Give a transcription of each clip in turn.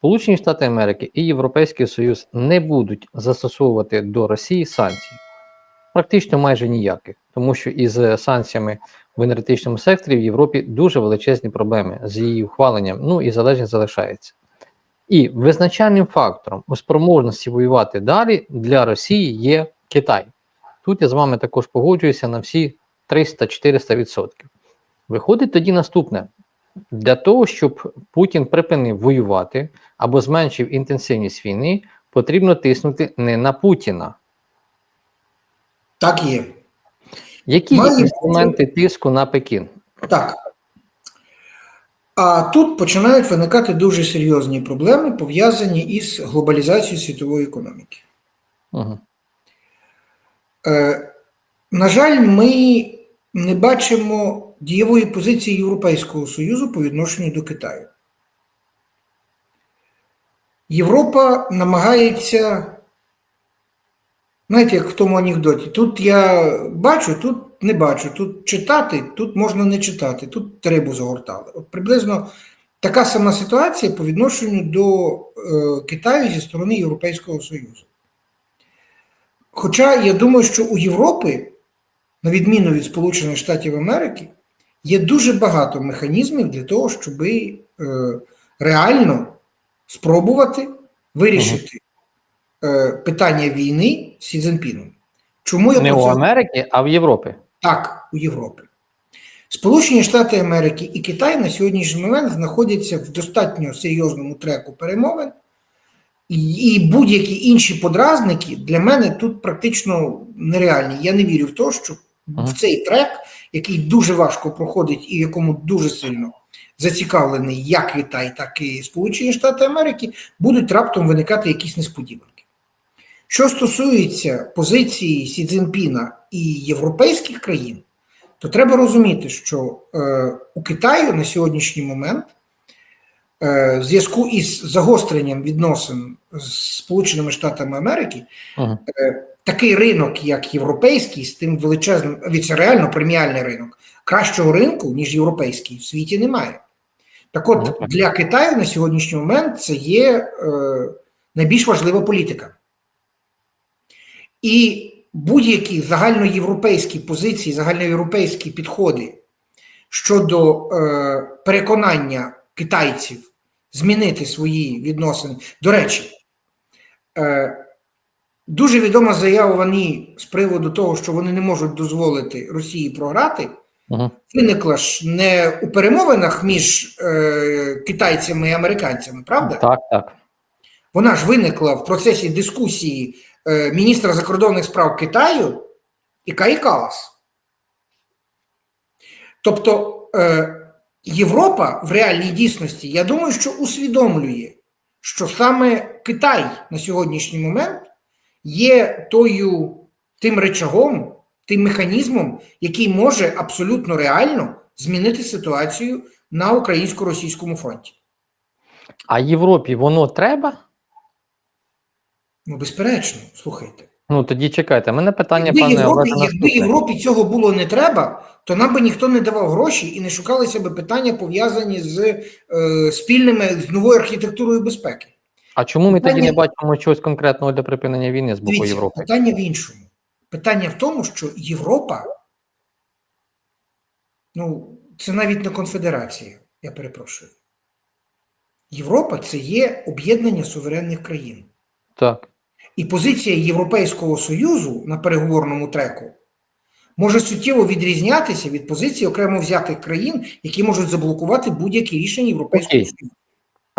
Сполучені Штати Америки і Європейський Союз не будуть застосовувати до Росії санкцій, практично майже ніяких, тому що із е, санкціями в енергетичному секторі в Європі дуже величезні проблеми з її ухваленням, ну і залежність залишається. І визначальним фактором у спроможності воювати далі для Росії є Китай. Тут я з вами також погоджуюся на всі 300-400%. Виходить тоді наступне: для того, щоб Путін припинив воювати або зменшив інтенсивність війни, потрібно тиснути не на Путіна. Так є. Які є інструменти тиску на Пекін? Так. А тут починають виникати дуже серйозні проблеми, пов'язані із глобалізацією світової економіки. Угу. Е, на жаль, ми не бачимо дієвої позиції Європейського Союзу по відношенню до Китаю. Європа намагається, знаєте, як в тому анекдоті, тут я бачу, тут не бачу, тут читати, тут можна не читати, тут рибу загортали. От приблизно така сама ситуація по відношенню до е, Китаю зі сторони Європейського Союзу. Хоча я думаю, що у Європи, на відміну від Сполучених Штатів Америки, є дуже багато механізмів для того, щоб е, реально спробувати вирішити е, питання війни з Сі Цзіньпіном. Чому я Не про у Америці, а в Європі. так у Європі? Сполучені Штати Америки і Китай на сьогоднішній момент знаходяться в достатньо серйозному треку перемовин, і, будь-які інші подразники для мене тут практично нереальні. Я не вірю в те, що. В цей трек, який дуже важко проходить і в якому дуже сильно зацікавлений як Китай, так і Сполучені Штати Америки, будуть раптом виникати якісь несподіванки. Що стосується позиції Сі Цзіньпіна і європейських країн, то треба розуміти, що е, у Китаю на сьогоднішній момент е, в зв'язку із загостренням відносин з Сполученими Штатами Америки Угу. Такий ринок, як європейський, з тим величезним, від це реально преміальний ринок, кращого ринку, ніж європейський, в світі немає. Так от, для Китаю на сьогоднішній момент це є е, найбільш важлива політика. І будь-які загальноєвропейські позиції, загальноєвропейські підходи щодо е, переконання китайців змінити свої відносини. До речі, е, дуже відома заява вони з приводу того, що вони не можуть дозволити Росії програти, Угу. виникла ж не у перемовинах між е, китайцями і американцями, правда? Так, так. Вона ж виникла в процесі дискусії е, міністра закордонних справ Китаю і Каї Калас. Тобто е, Європа в реальній дійсності, я думаю, що усвідомлює, що саме Китай на сьогоднішній момент є тою тим речагом, тим механізмом, який може абсолютно реально змінити ситуацію на українсько-російському фронті. А Європі воно треба? Ну, безперечно, слухайте. Ну тоді чекайте. Мене питання, Якби пане Європі, якби. Європі цього було не треба, то нам би ніхто не давав гроші і не шукалися би питання пов'язані з е, спільними з новою архітектурою безпеки. А чому ми тоді не бачимо чогось конкретного для припинення війни з боку Дивіться, Європи? питання в іншому. Питання в тому, що Європа, ну, це навіть не конфедерація, я перепрошую. Європа це є об'єднання суверенних країн. Так. І позиція Європейського Союзу на переговорному треку може суттєво відрізнятися від позиції окремо взятих країн, які можуть заблокувати будь-які рішення Європейського Окей. Союзу.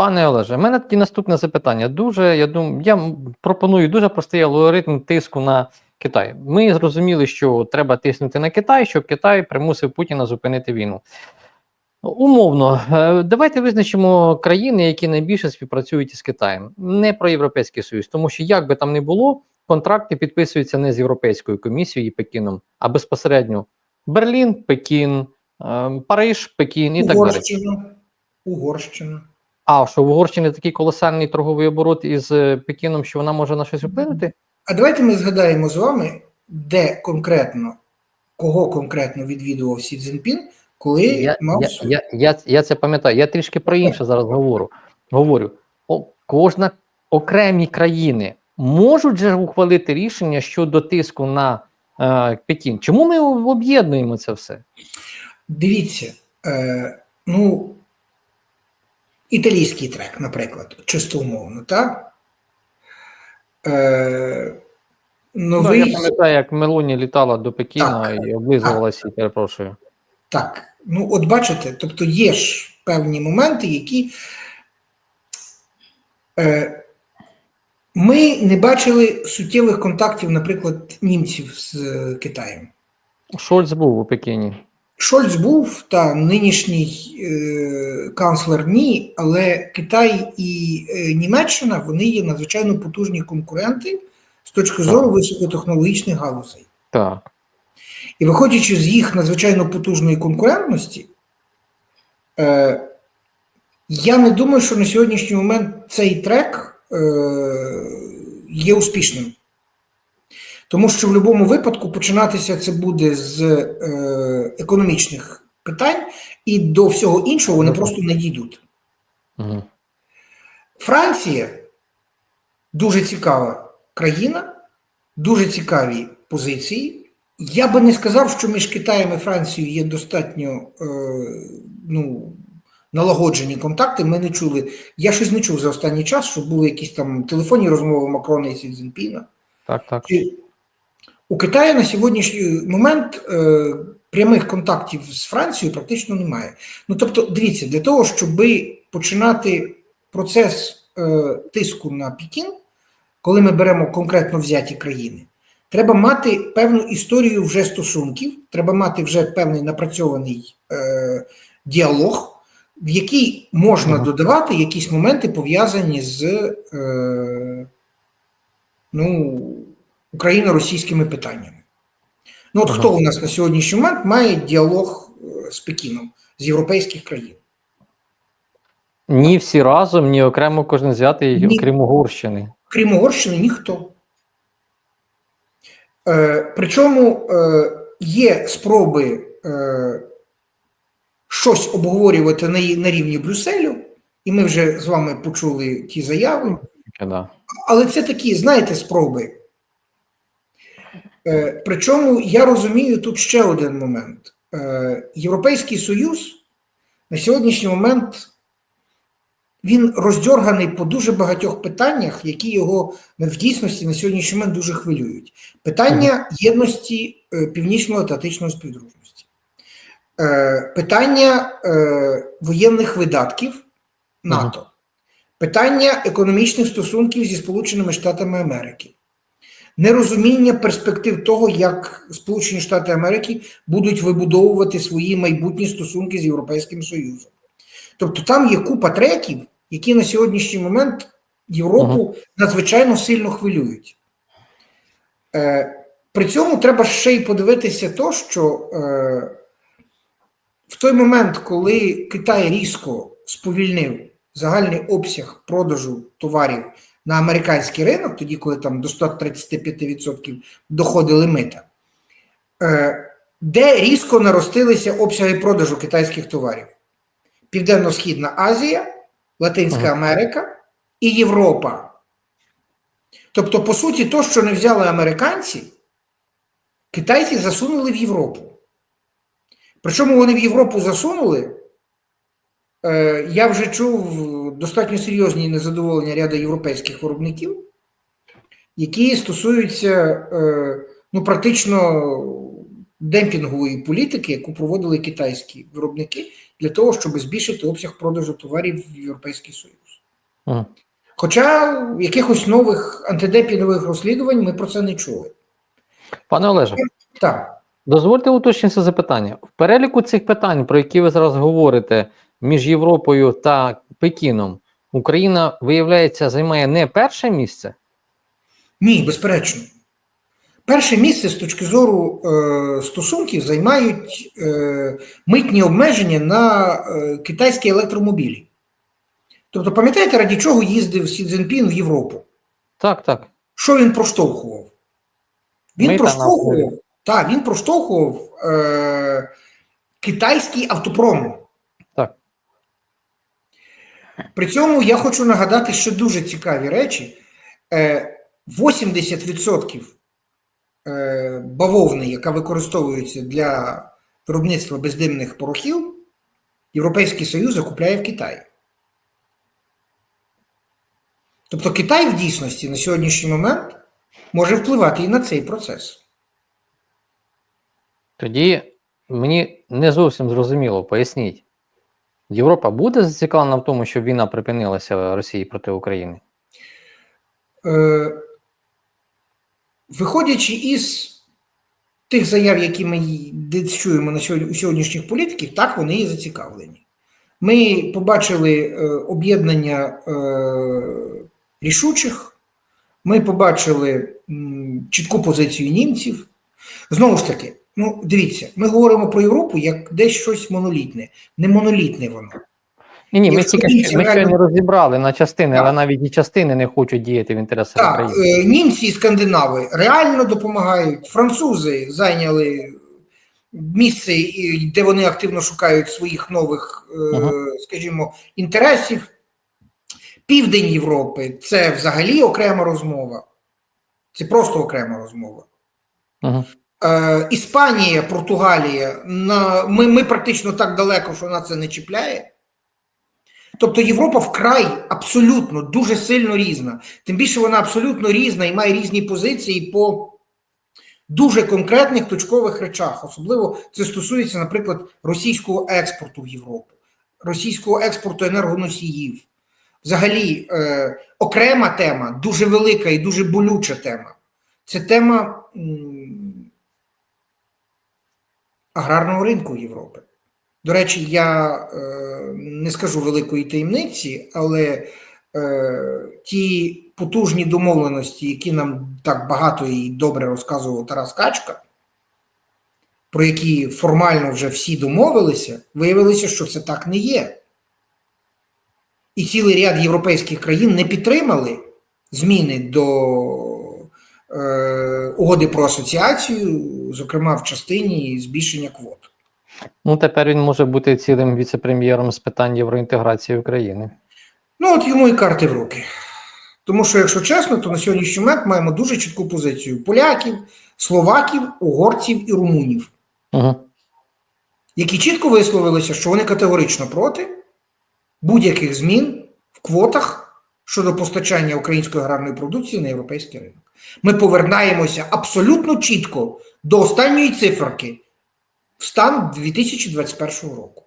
Пане Олеже, в мене тоді наступне запитання. Дуже, я думаю, я пропоную дуже простий алгоритм тиску на Китай. Ми зрозуміли, що треба тиснути на Китай, щоб Китай примусив Путіна зупинити війну. Умовно, е, давайте визначимо країни, які найбільше співпрацюють із Китаєм, не про Європейський Союз, тому що як би там не було, контракти підписуються не з Європейською комісією і Пекіном, а безпосередньо Берлін, Пекін, е, Париж, Пекін і так далі. Угорщина. А що в Угорщині такий колосальний торговий оборот із е, Пекіном, що вона може на щось вплинути? А давайте ми згадаємо з вами, де конкретно, кого конкретно відвідував Сі Цзіньпін, коли Я, мав я, я, я, я це пам'ятаю. Я трішки про інше зараз говорю. говорю. О, кожна окремі країни можуть же ухвалити рішення щодо тиску на е, Пекін. Чому ми об'єднуємо це все? Дивіться, е, ну, італійський трек, наприклад, чисто умовно, так? Е, Ну, я пам'ятаю, як Мелоні літала до Пекіна Так. і облизувалася, і перепрошую. так, ну от бачите, тобто є ж певні моменти, які е, ми не бачили суттєвих контактів, наприклад, німців з е, Китаєм. Шольц був у Пекіні. Шольц був та нинішній е, канцлер ні, але Китай і е, Німеччина вони є надзвичайно потужні конкуренти з точки зору високотехнологічних галузей. Так. І виходячи з їх надзвичайно потужної конкурентності, е, я не думаю, що на сьогоднішній момент цей трек е, є успішним. Тому що в будь-якому випадку починатися це буде з е, економічних питань, і до всього іншого вони просто не дійдуть. Угу. Франція дуже цікава країна, дуже цікаві позиції. Я би не сказав, що між Китаєм і Францією є достатньо е, ну, налагоджені контакти. Ми не чули. Я щось не чув за останній час, що були якісь там телефонні розмови Макрона і Сі Цзіньпіна. Так, так. Чи У Китаї на сьогоднішній момент е, прямих контактів з Францією практично немає. Ну тобто, дивіться, для того, щоб починати процес е, тиску на Пекін, коли ми беремо конкретно взяті країни, треба мати певну історію вже стосунків, треба мати вже певний напрацьований е, діалог, в який можна Ага. додавати якісь моменти пов'язані з е, ну, україно-російськими питаннями. Ну, от Ага. хто у нас на сьогоднішній момент має діалог е, з Пекіном, з європейських країн? Ні всі разом, ні окремо кожен взятий, Ні. окрім Угорщини. Крім Угорщини, ніхто. Е, причому е, є спроби е, щось обговорювати на, на рівні Брюсселю, і ми вже з вами почули ті заяви. Да. Але це такі, знаєте, спроби. Е, причому я розумію тут ще один момент. Е, Європейський Союз на сьогоднішній момент він роздьорганий по дуже багатьох питаннях, які його в дійсності на сьогоднішній момент дуже хвилюють. Питання єдності е, північно-атлантичної співдружності, е, питання е, воєнних видатків НАТО, питання економічних стосунків зі Сполученими Штатами Америки, нерозуміння перспектив того, як Сполучені Штати Америки будуть вибудовувати свої майбутні стосунки з Європейським Союзом. Тобто там є купа треків, які на сьогоднішній момент Європу надзвичайно сильно хвилюють. Е, при цьому треба ще й подивитися то, що е, в той момент, коли Китай різко сповільнив загальний обсяг продажу товарів на американський ринок, тоді, коли там до 135% доходили мита, е, де різко наростилися обсяги продажу китайських товарів? Південно-Східна Азія, Латинська Америка і Європа. Тобто, по суті, то, що не взяли американці, китайці засунули в Європу. Причому вони в Європу засунули. Е, я вже чув достатньо серйозні незадоволення ряду європейських виробників, які стосуються е, ну, практично демпінгової політики, яку проводили китайські виробники для того, щоб збільшити обсяг продажу товарів в Європейський Союз. Мгм. Хоча якихось нових антидемпінгових розслідувань ми про це не чули. Пане Олеже, Так. дозвольте уточнити запитання. В переліку цих питань, про які ви зараз говорите між Європою та Пекіном, Україна, виявляється, займає не перше місце. Ні, безперечно. Перше місце з точки зору е, стосунків займають е, митні обмеження на е, китайські електромобілі. Тобто, пам'ятаєте, раді чого їздив Сі Цзіньпін в Європу? Так, так. Що він проштовхував? Він Мита проштовхував, так, він проштовхував е, китайський автопром. При цьому я хочу нагадати, що дуже цікаві речі. Е, 80% е, бавовни, яка використовується для виробництва бездимних порохів, Європейський Союз закупляє в Китаї. Тобто Китай в дійсності на сьогоднішній момент може впливати і на цей процес. Тоді мені не зовсім зрозуміло, поясніть. Європа буде зацікавлена в тому, щоб війна припинилася Росії проти України? Е, виходячи із тих заяв, які ми чуємо на сьогодні, у сьогоднішніх політиків, так вони і зацікавлені. Ми побачили е, об'єднання е, рішучих, ми побачили чітку позицію німців. Знову ж таки, ну дивіться, ми говоримо про Європу як десь щось монолітне. Не монолітне воно. Ні, ні, ми тільки ми ще не розібрали на частини, Так. але навіть і частини не хочуть діяти в інтересах Так, України. е, німці і скандинави реально допомагають. Французи зайняли місце, де вони активно шукають своїх нових, е, Ага. скажімо, інтересів. Південь Європи це взагалі окрема розмова. Це просто окрема розмова. Угу. Е, Іспанія, Португалія, на, ми, ми практично так далеко, що нас це не чіпляє. Тобто Європа вкрай абсолютно дуже сильно різна. Тим більше вона абсолютно різна і має різні позиції по дуже конкретних точкових речах. Особливо це стосується, наприклад, російського експорту в Європу, російського експорту енергоносіїв. Взагалі, е, окрема тема, дуже велика і дуже болюча тема. Це тема аграрного ринку Європи. До речі, я е, не скажу великої таємниці, але е, ті потужні домовленості, які нам так багато і добре розказував Тарас Качка, про які формально вже всі домовилися, виявилося, що це так не є. І цілий ряд європейських країн не підтримали зміни до угоди про асоціацію, зокрема в частині збільшення квот. Ну, тепер він може бути цілим віце-прем'єром з питань євроінтеграції України. Ну, от йому і карти в руки. Тому що, якщо чесно, то на сьогоднішній момент маємо дуже чітку позицію поляків, словаків, угорців і румунів, Угу. які чітко висловилися, що вони категорично проти будь-яких змін в квотах щодо постачання української аграрної продукції на європейський ринок. Ми повернаємося абсолютно чітко до останньої циферки в стан 2021 року.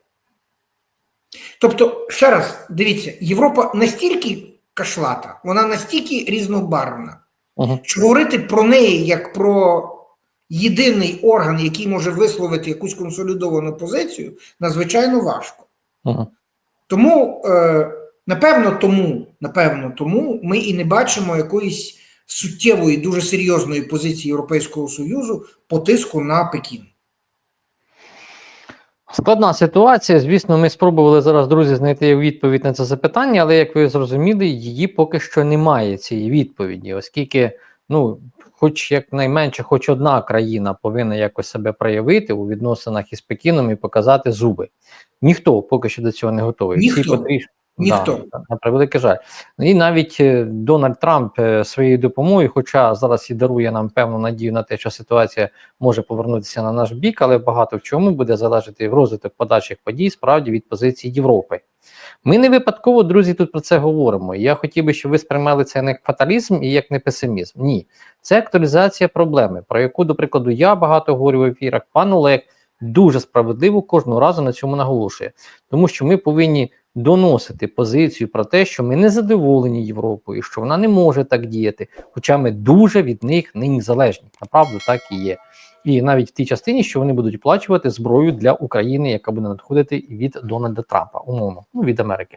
Тобто, ще раз, дивіться, Європа настільки кашлата, вона настільки різнобарвна, Угу. що говорити про неї як про єдиний орган, який може висловити якусь консолідовану позицію, надзвичайно важко. Угу. Тому, е, напевно, тому, напевно, тому ми і не бачимо якоїсь суттєвої, дуже серйозної позиції Європейського Союзу по тиску на Пекін. Складна ситуація. Звісно, ми спробували зараз, друзі, знайти відповідь на це запитання, але як ви зрозуміли, її поки що немає цієї відповіді, оскільки, ну, хоч якнайменше, хоч одна країна повинна якось себе проявити у відносинах із Пекіном і показати зуби. Ніхто поки що до цього не готовий. Всі Ніхто. Ніхто. Да, на превеликий жаль. І навіть е, Дональд Трамп е, своєю допомогою, хоча зараз і дарує нам певну надію на те, що ситуація може повернутися на наш бік, але багато в чому буде залежати в розвиток подальших подій справді від позиції Європи. Ми не випадково, друзі, тут про це говоримо. Я хотів би, щоб ви сприймали це не як фаталізм і як не песимізм. Ні, це актуалізація проблеми, про яку, до прикладу, я багато говорю в ефірах. Пан Олег дуже справедливо кожного разу на цьому наголошує, тому що ми повинні доносити позицію про те, що ми не задоволені Європою, що вона не може так діяти, хоча ми дуже від них нині залежні. Направду так і є. І навіть в тій частині, що вони будуть оплачувати зброю для України, яка буде надходити від Дональда Трампа, умовно, ну від Америки.